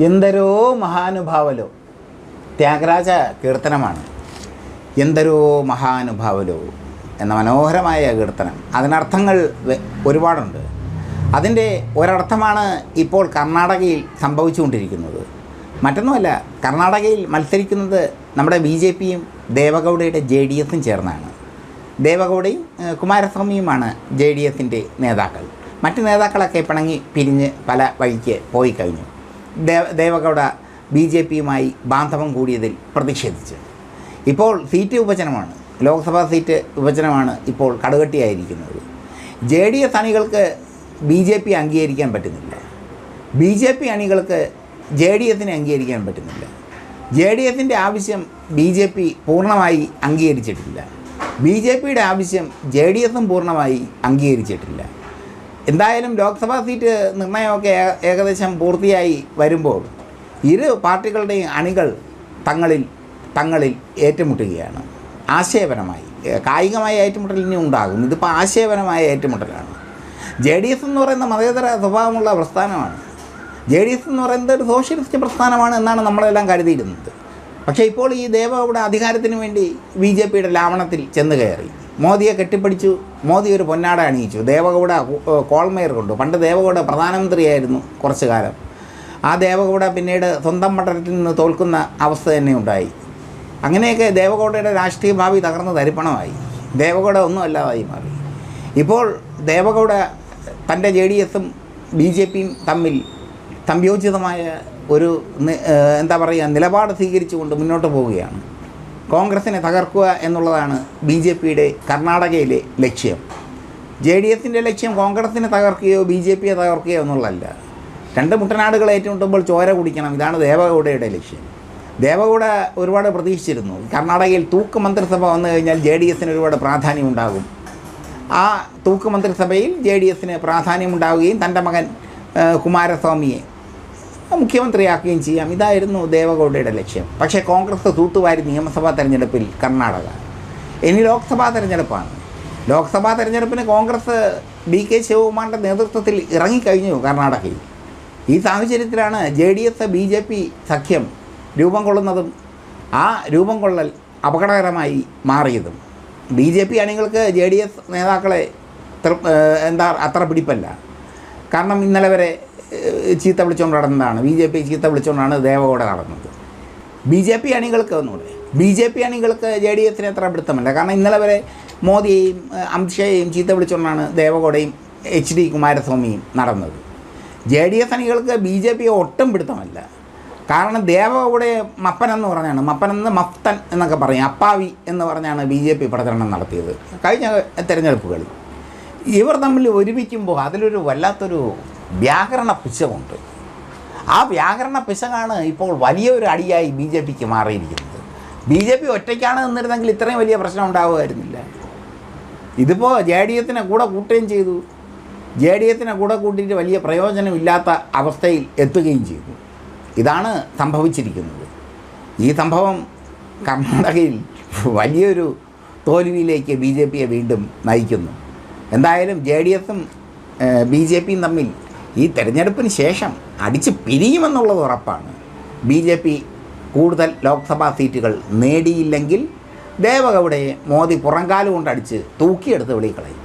എന്തരോ മഹാനുഭാവലോ. ത്യാഗരാജ കീർത്തനമാണ്. എന്തരോ മഹാനുഭാവലോ എന്ന മനോഹരമായ കീർത്തനം. അതിനർത്ഥങ്ങൾ ഒരുപാടുണ്ട്. അതിന്റെ ഒരർത്ഥമാണ് ഇപ്പോൾ കർണാടകയിൽ സംഭവിച്ചുകൊണ്ടിരിക്കുന്നത്. മറ്റൊന്നുമല്ല കർണാടകയിൽ മത്സരിക്കുന്നത് നമ്മുടെ ബി ജെ പിയും ദേവഗൗഡയുടെ ജെ ഡി എസും ചേർന്നാണ്. ദേവഗൗഡയും കുമാരസ്വാമിയുമാണ് ജെ ഡി എസിന്റെ നേതാക്കൾ. മറ്റ് നേതാക്കളൊക്കെ പിണങ്ങി പിരിഞ്ഞ് പല വഴിക്ക് പോയി കഴിഞ്ഞു. ദേവ ദേവഗൗഡ ബി ജെ പിയുമായി ബാന്ധവം കൂടിയതിൽ പ്രതിഷേധിച്ച്. ഇപ്പോൾ സീറ്റ് വിഭജനമാണ്. ലോക്സഭാ സീറ്റ് വിഭജനമാണ് ഇപ്പോൾ കടുകട്ടിയായിരിക്കുന്നത്. ജെ ഡി എസ് അണികൾക്ക് ബി ജെ പി അംഗീകരിക്കാൻ പറ്റുന്നില്ല. ബി ജെ പി അണികൾക്ക് ജെ ഡി എസിനെ അംഗീകരിക്കാൻ പറ്റുന്നില്ല. ജെ ഡി എസിന്റെ ആവശ്യം ബി ജെ പി പൂർണമായി അംഗീകരിച്ചിട്ടില്ല. ബി ജെ പിയുടെ ആവശ്യം ജെ ഡി എസും പൂർണമായി അംഗീകരിച്ചിട്ടില്ല. എന്തായാലും ലോക്സഭാ സീറ്റ് നിർണയമൊക്കെ ഏകദേശം പൂർത്തിയായി വരുമ്പോൾ ഇരു പാർട്ടികളുടെയും അണികൾ തങ്ങളിൽ തങ്ങളിൽ ഏറ്റുമുട്ടുകയാണ്. ആശയപരമായി കായികമായ ഏറ്റുമുട്ടൽ ഇനി ഉണ്ടാകും. ഇതിപ്പോൾ ആശയപരമായ ഏറ്റുമുട്ടലാണ്. ജെ ഡി എസ് എന്ന് പറയുന്ന മതേതര സ്വഭാവമുള്ള പ്രസ്ഥാനമാണ്. ജെ ഡി എസ് എന്ന് പറയുന്നത് ഒരു സോഷ്യലിസ്റ്റ് പ്രസ്ഥാനമാണ് എന്നാണ് നമ്മളെല്ലാം കരുതിയിരുന്നത്. പക്ഷേ ഇപ്പോൾ ഈ ദേവഗൗഡ അധികാരത്തിന് വേണ്ടി ബി ജെ പിയുടെ ലാവണത്തിൽ ചെന്ന് കയറി. മോദിയെ കെട്ടിപ്പിടിച്ചു. മോദി ഒരു പൊന്നാട അണിയിച്ചു. ദേവഗൗഡ കോൾമേയർ കൊണ്ടു. പണ്ട് ദേവഗൗഡ പ്രധാനമന്ത്രിയായിരുന്നു കുറച്ചു കാലം ആ ദേവഗൗഡ പിന്നീട് സ്വന്തം മണ്ഡലത്തിൽ നിന്ന് തോൽക്കുന്ന അവസ്ഥ തന്നെ ഉണ്ടായി. അങ്ങനെയൊക്കെ ദേവഗൗഡയുടെ രാഷ്ട്രീയ ഭാവി തകർന്ന് തരിപ്പണമായി. ദേവഗൗഡ ഒന്നും അല്ലാതായി മാറി. ഇപ്പോൾ ദേവഗൗഡ തന്റെ ജെ ഡി എസും ബി ജെ പിയും തമ്മിൽ സംയോജിതമായ ഒരു എന്താ പറയുക നിലപാട് സ്വീകരിച്ചുകൊണ്ട് മുന്നോട്ട് പോവുകയാണ്. കോൺഗ്രസിനെ തകർക്കുക എന്നുള്ളതാണ് ബി ജെ പിയുടെ കർണാടകയിലെ ലക്ഷ്യം. ജെ ഡി എസിന്റെ ലക്ഷ്യം കോൺഗ്രസിനെ തകർക്കുകയോ ബി ജെ പിയെ തകർക്കുകയോ എന്നുള്ളതല്ല. രണ്ട് മുട്ടനാടുകൾ ഏറ്റുമുട്ടുമ്പോൾ ചോര കുടിക്കണം ഇതാണ് ദേവഗൗഡയുടെ ലക്ഷ്യം. ദേവഗൗഡ ഒരുപാട് പ്രതീക്ഷിച്ചിരുന്നു. കർണാടകയിൽ തൂക്ക് മന്ത്രിസഭ വന്നു കഴിഞ്ഞാൽ ജെ ഡി എസിന് ഒരുപാട് പ്രാധാന്യമുണ്ടാകും. ആ തൂക്ക് മന്ത്രിസഭയിൽ ജെ ഡി എസിന് പ്രാധാന്യമുണ്ടാവുകയും തന്റെ മകൻ കുമാരസ്വാമിയെ മുഖ്യമന്ത്രിയാക്കുകയും ചെയ്യാം. ഇതായിരുന്നു ദേവഗൗഡയുടെ ലക്ഷ്യം. പക്ഷേ കോൺഗ്രസ് തൂത്തുവാരി നിയമസഭാ തെരഞ്ഞെടുപ്പിൽ കർണാടക. ഇനി ലോക്സഭാ തെരഞ്ഞെടുപ്പാണ്. ലോക്സഭാ തെരഞ്ഞെടുപ്പിന് കോൺഗ്രസ് ബി കെ ശിവകുമാറിന്റെ നേതൃത്വത്തിൽ ഇറങ്ങിക്കഴിഞ്ഞു കർണാടകയിൽ. ഈ സാഹചര്യത്തിലാണ് J D S B J P സഖ്യം രൂപം കൊള്ളുന്നതും ആ രൂപം കൊള്ളൽ അപകടകരമായി മാറിയതും. ബി ജെ പി അണികൾക്ക് ജെ ഡി എസ് നേതാക്കളെ എന്താ അത്ര പിടിപ്പല്ല. കാരണം ഇന്നലെ വരെ ചീത്ത വിളിച്ചുകൊണ്ട് നടന്നതാണ്. ബി ജെ പി ചീത്ത വിളിച്ചുകൊണ്ടാണ് ദേവഗൗഡ നടന്നത്. ബി ജെ പി അണികൾക്ക് ഒന്നുകൂടെ ബി ജെ പി അണികൾക്ക് ജെ ഡി എഫിന് അത്ര പിടുത്തമല്ല. കാരണം ഇന്നലെ വരെ മോദിയെയും അമിത്ഷായെയും ചീത്ത വിളിച്ചുകൊണ്ടാണ് ദേവഗൗഡയും എച്ച് ഡി കുമാരസ്വാമിയും നടന്നത്. ജെ ഡി എഫ് അണികൾക്ക് ബി ജെ പിയെ ഒട്ടും പിടുത്തമല്ല. കാരണം ദേവഗൗഡയെ മപ്പൻ എന്ന് പറഞ്ഞാണ് മപ്പൻ എന്ന് മഫ്തൻ എന്നൊക്കെ പറയും അപ്പാവി എന്ന് പറഞ്ഞാണ് ബി ജെ പി പ്രചരണം നടത്തിയത്. കഴിഞ്ഞ തെരഞ്ഞെടുപ്പുകളിൽ ഇവർ തമ്മിൽ ഒരുമിക്കുമ്പോൾ അതിലൊരു വല്ലാത്തൊരു വ്യാകരണ പിശകുണ്ട്. ആ വ്യാകരണ പിശകാണ് ഇപ്പോൾ വലിയൊരു അടിയായി ബി ജെ പിക്ക് മാറിയിരിക്കുന്നത്. ബി ജെ പി ഒറ്റയ്ക്കാണ് നിന്നിരുന്നെങ്കിൽ ഇത്രയും വലിയ പ്രശ്നം ഉണ്ടാവുമായിരുന്നില്ല. ഇതിപ്പോൾ ജെ ഡി എഫിനെ കൂടെ കൂട്ടുകയും ചെയ്തു. ജെ ഡി എഫിനെ കൂടെ കൂട്ടിയിട്ട് വലിയ പ്രയോജനമില്ലാത്ത അവസ്ഥയിൽ എത്തുകയും ചെയ്തു. ഇതാണ് സംഭവിച്ചിരിക്കുന്നത്. ഈ സംഭവം കർണാടകയിൽ വലിയൊരു തോൽവിയിലേക്ക് ബി ജെ പിയെ വീണ്ടും നയിക്കുന്നു. എന്തായാലും ജെ ഡി എഫും ബി ജെ പിയും തമ്മിൽ ഈ തെരഞ്ഞെടുപ്പിന് ശേഷം അടിച്ച് പിരിയുമെന്നുള്ളത് ഉറപ്പാണ്. ബി ജെ പി കൂടുതൽ ലോക്സഭാ സീറ്റുകൾ നേടിയില്ലെങ്കിൽ ദേവഗൗഡയെ മോദി പുറംകാലുകൊണ്ടടിച്ച് തൂക്കിയെടുത്ത് വെളിക്കളയും